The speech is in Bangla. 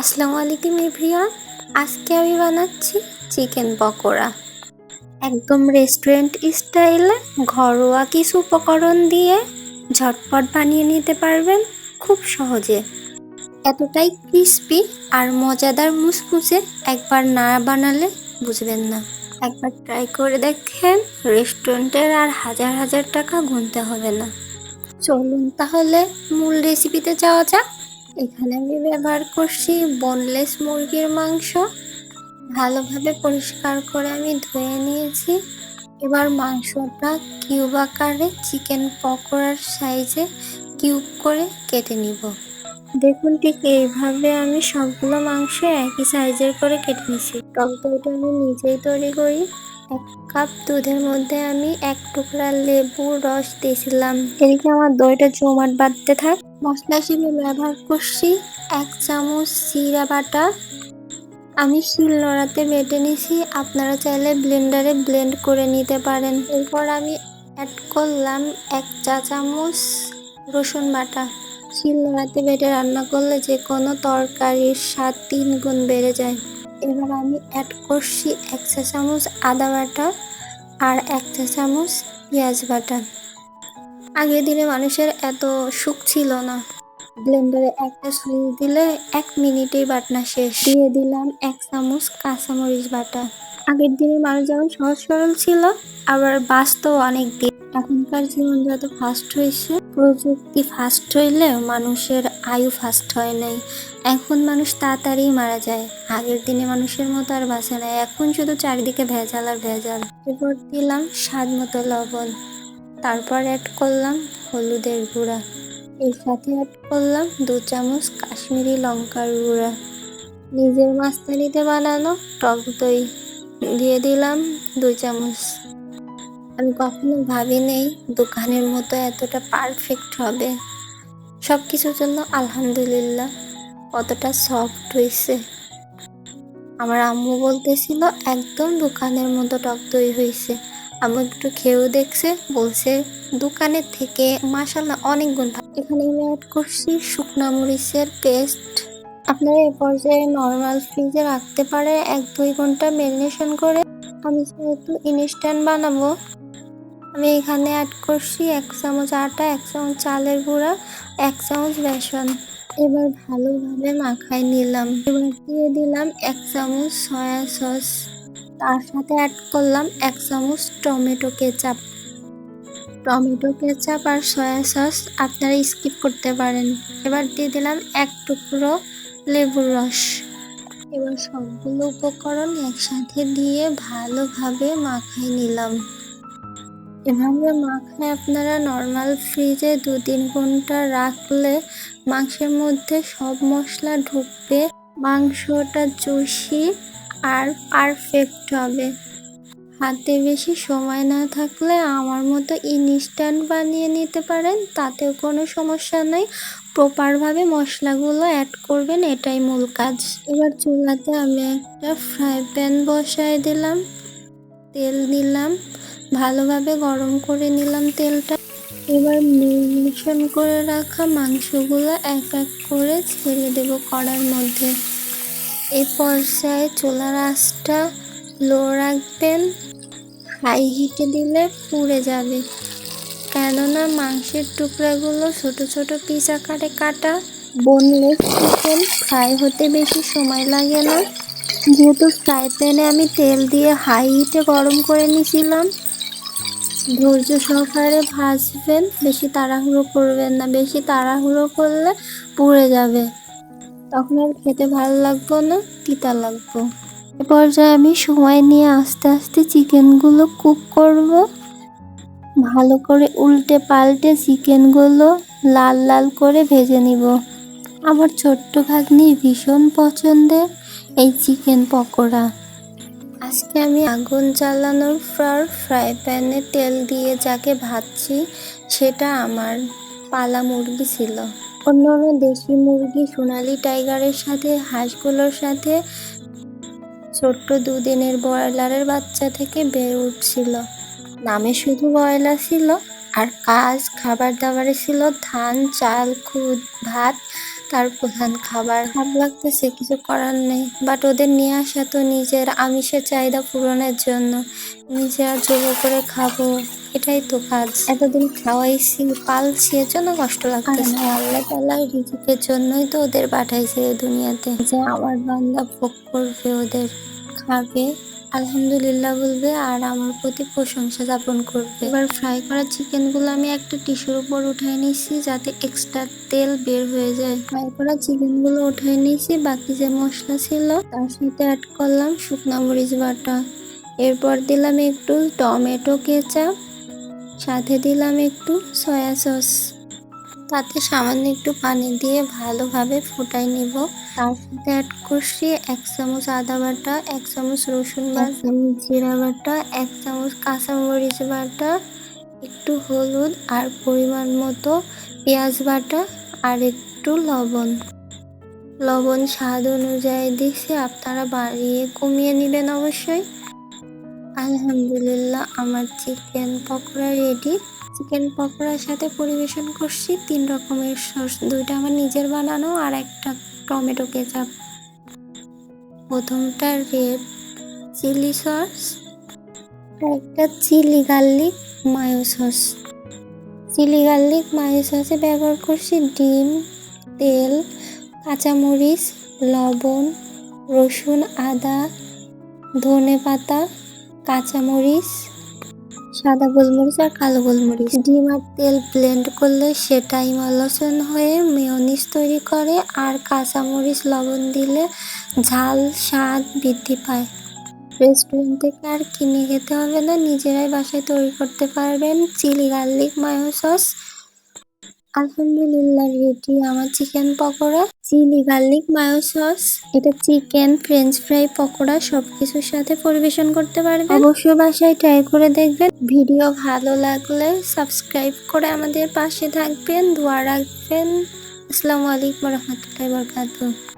আসসালামু আলাইকুম এভরিওয়ান। আজকে আমি বানাচ্ছি চিকেন পকোড়া। একদম রেস্টুরেন্ট স্টাইলে ঘরোয়া কিছু উপকরণ দিয়ে ঝটপট বানিয়ে নিতে পারবেন খুব সহজে। এতটাই ক্রিস্পি আর মজাদার মুসমুসে একবার না বানালে বুঝবেন না। একবার ট্রাই করে দেখেন রেস্টুরেন্টের আর হাজার হাজার টাকা গুনতে হবে না। চলুন তাহলে মূল রেসিপিতে যাওয়া যাক। এখানে আমি ব্যবহার করছি বোনলেস মুরগির মাংস। ভালোভাবে পরিষ্কার করে আমি ধুয়ে নিয়েছি। এবার মাংসটা কিউব আকারে চিকেন পকোড়ার সাইজে কিউব করে কেটে নিব। দেখুন ঠিক এইভাবে আমি সবগুলো মাংস একই সাইজের করে কেটে নিছি টক দইটা আমি নিজেই তৈরি করি। এক কাপ দুধের মধ্যে আমি এক টুকরা লেবু রস দিয়েছিলাম। এদিকে আমার দইটা জমাট বাঁধতে থাক। মশলা হিসেবে ব্যবহার করছি এক চামচ জিরা বাটা। আমি শিল নোড়াতে বেটে নিছি আপনারা চাইলে ব্লেন্ডারে ব্লেন্ড করে নিতে পারেন। এরপর আমি অ্যাড করলাম এক চা চামচ রসুন বাটা। শিল নোড়াতে বেটে রান্না করলে যে কোনো তরকারির স্বাদ তিন গুণ বেড়ে যায়। এবার আমি অ্যাড করছি এক চা চামচ আদা বাটা আর এক চা চামচ পেঁয়াজ বাটা। আগের দিনে মানুষের এত সুখ ছিল না। ব্লেন্ডারে একটা সুইচ দিলে এক মিনিটেই বাটনা শেষ। দিয়ে দিলাম এক চামচ কাঁচামরিচ বাটা। আগের দিনের মানুষ যেমন সহজ সরল ছিল, আবার বাঁচতো অনেক দিন। এখনকার জীবন যত ফাস্ট হয়েছে, প্রযুক্তি ফাস্ট হইলে মানুষের আয়ু ফাস্ট হয় নাই। এখন মানুষ তাড়াতাড়ি মারা যায়। আগের দিনে মানুষের মতো আর বাঁচে না এখন শুধু চারিদিকে ভেজাল আর ভেজাল। এরপর দিলাম স্বাদ মতো লবণ। তারপর অ্যাড করলাম হলুদের গুঁড়া। এর সাথে অ্যাড করলাম দু চামচ কাশ্মীরি লঙ্কার গুঁড়া। নিজের মাস্তানিতে বানানো টক দই। দিয়ে দিলাম দুই চামচ। আমি কখনো ভাবি নেই দোকানের মতো এতটা পারফেক্ট হবে। সব কিছুর জন্য আলহামদুলিল্লাহ কতটা সফট হয়েছে আমার আম্মু বলতেছিল, একদম দোকানের মতো টক দই হয়েছে আম্মু একটু খেয়েও দেখছে, বলছে, দোকানের থেকে মাসাল্লাহ অনেক গুণ এখানে আমি অ্যাড করছি শুকনা মরিচের পেস্ট আপনারা এ পর্যায়ে নর্মাল ফ্রিজে রাখতে পারে এক, দুই ঘণ্টা ম্যারিনেশন করে। আমি যেহেতু ইনস্ট্যান্ট বানাবো, আমি এখানে অ্যাড করছি এক চামচ আটা, এক চামচ চালের গুঁড়া, এক চামচ বেসন। এবার ভালোভাবে মাখায় নিলাম। এবার দিয়ে দিলাম এক চামচ সয়া সস তার সাথে অ্যাড করলাম এক চামচ টমেটো কেচাপ টমেটো কেচাপ আর সয়া সস আপনারা স্কিপ করতে পারেন। এবার দিয়ে দিলাম এক টুকরো লেবুর রস। এবার সবগুলো উপকরণ একসাথে দিয়ে ভালোভাবে মাখায় নিলাম। এভাবে মাখায় আপনারা নর্মাল ফ্রিজে দু তিন ঘণ্টা রাখলে মাংসের মধ্যে সব মশলা ঢুকবে, মাংসটা জুসি আর পারফেক্ট হবে। হাতে বেশি সময় না থাকলে আমার মতো ইনস্ট্যান্ট বানিয়ে নিতে পারেন, তাতেও কোনো সমস্যা নেই। প্রপারভাবে মশলাগুলো অ্যাড করবেন, এটাই মূল কাজ। এবার চুলাতে আমি একটা ফ্রাই প্যান বসায় দিলাম, তেল দিলাম ভালোভাবে গরম করে নিলাম তেলটা। এবার মিশ্রণ করে রাখা মাংসগুলো এক এক করে ছেড়ে দেব কড়ার মধ্যে। এই পর্যায়ে চুলার আঁচটা লো রাখবেন। হাই হিটে দিলে পুড়ে যাবে। কেননা মাংসের টুকরাগুলো ছোট ছোট পিস আকারে কাটা বোনলেস চিকেন ফ্রাই হতে বেশি সময় লাগে না। যেহেতু ফ্রাই প্যানে আমি তেল দিয়ে হাই হিটে গরম করে নিয়েছিলাম, ধৈর্য সহকারে ভাজবেন, বেশি তাড়াহুড়ো করবেন না, বেশি তাড়াহুড়ো করলে পুড়ে যাবে। তখন আর খেতে ভালো লাগবো না, তিতা লাগবো। এ পর্যায়ে আমি সময় নিয়ে আস্তে আস্তে চিকেনগুলো কুক করব। ভালো করে উল্টে পাল্টে চিকেনগুলো লাল লাল করে ভেজে নিব। আমার ছোট্ট ভাগ্নি ভীষণ পছন্দের এই চিকেন পকোড়া। আজকে আমি আগুন জ্বালানোর পর ফ্রাই প্যানে তেল দিয়ে যাকে ভাজছি, সেটা আমার পালা মুরগি ছিল। অন্য অন্য দেশি মুরগি সোনালি টাইগারের সাথে, হাঁসগুলোর সাথে ছোট্ট দুদিনের ব্রয়লারের বাচ্চা থেকে বেড়ে উঠছিল। নামে শুধু ব্রয়লার ছিল আর কাজ খাবার দাবারে ছিল ধান, চাল, খুদ, ভাত। তার প্রধান খাবার খারাপ লাগতেছে কিছু করার নেই। বাট ওদের নিয়ে আসা তো নিজের আমিষের চাহিদা পূরণের জন্য। নিজে আর জোর করে খাব, এটাই তো কাজ। এতদিন খাওয়াইছি পালছি এর জন্য কষ্ট লাগতেছে। আল্লাহ তাল্লাহ রিজিকের জন্যই তো ওদের পাঠাইছে দুনিয়াতে। যে আমার বান্দা ভোগ করবে ওদের। খাবে, আলহামদুলিল্লাহ বলবে, আর আমার প্রতি প্রশংসা যাপন করবে। এবার ফ্রাই করা চিকেনগুলো আমি একটা টিস্যুর উপর উঠাই নিয়েছি, যাতে এক্সট্রা তেল বের হয়ে যায়। ফ্রাই করা চিকেনগুলো উঠাই নিয়েছি, বাকি যে মশলা ছিল, তার সাথে অ্যাড করলাম শুকনা মরিচ বাটা। এরপর দিলাম একটু টমেটো, কেচাপ, সাথে দিলাম একটু সয়া সস তাতে সামান্য একটু পানি দিয়ে ভালোভাবে ফুটাই নিব। তার সাথে অ্যাড করছি এক চামচ আদা বাটা, এক চামচ রসুন বাটা জিরা বাটা, এক চামচ কাঁচামরিচ বাটা, একটু হলুদ আর পরিমাণ মতো পেঁয়াজ বাটা আর একটু লবণ। লবণ স্বাদ অনুযায়ী দিচ্ছি আপনারা বাড়িয়ে কমিয়ে নেবেন অবশ্যই। আলহামদুলিল্লাহ, আমার চিকেন পকোড়া রেডি চিকেন পকোড়ার সাথে পরিবেশন করছি। তিন রকমের সস, দুইটা আমার নিজের বানানো আর একটা টমেটো কেচাপ। প্রথমটা রেড চিলি সস একটা chilli garlic mayo sauce chilli garlic mayo সসে ব্যবহার করছি ডিম, তেল, কাঁচামরিচ, লবণ, রসুন, আদা ধনে পাতা কাঁচামরিচ সাদা গোলমরিচ আর কালো গোলমরিচ। ডিম আর তেল ব্লেন্ড করলে সেটাই মলসন হয়ে মেয়নিস তৈরি করে আর কাঁচামরিচ লবণ দিলে ঝাল স্বাদ বৃদ্ধি পায়। রেস্টুরেন্ট থেকে আর কিনে খেতে হবে না, নিজেরাই বাসায় তৈরি করতে পারবেন। চিলি গার্লিক মায়ো সস আলহামদুলিল্লাহ, রেডি। আমার chicken pakora chilli garlic mayo sauce এটা চিকেন ফ্রেঞ্চ ফ্রাই পকোড়া, সবকিছুর সাথে পরিবেশন করতে পারবেন। অবশ্যই বাসায় ট্রাই করে দেখবেন। ভিডিও ভালো লাগলে সাবস্ক্রাইব করে আমাদের পাশে থাকবেন। দোয়া রাখবেন। আসসালামু আলাইকুম রহমতুল্লাহ বরকাতুহ।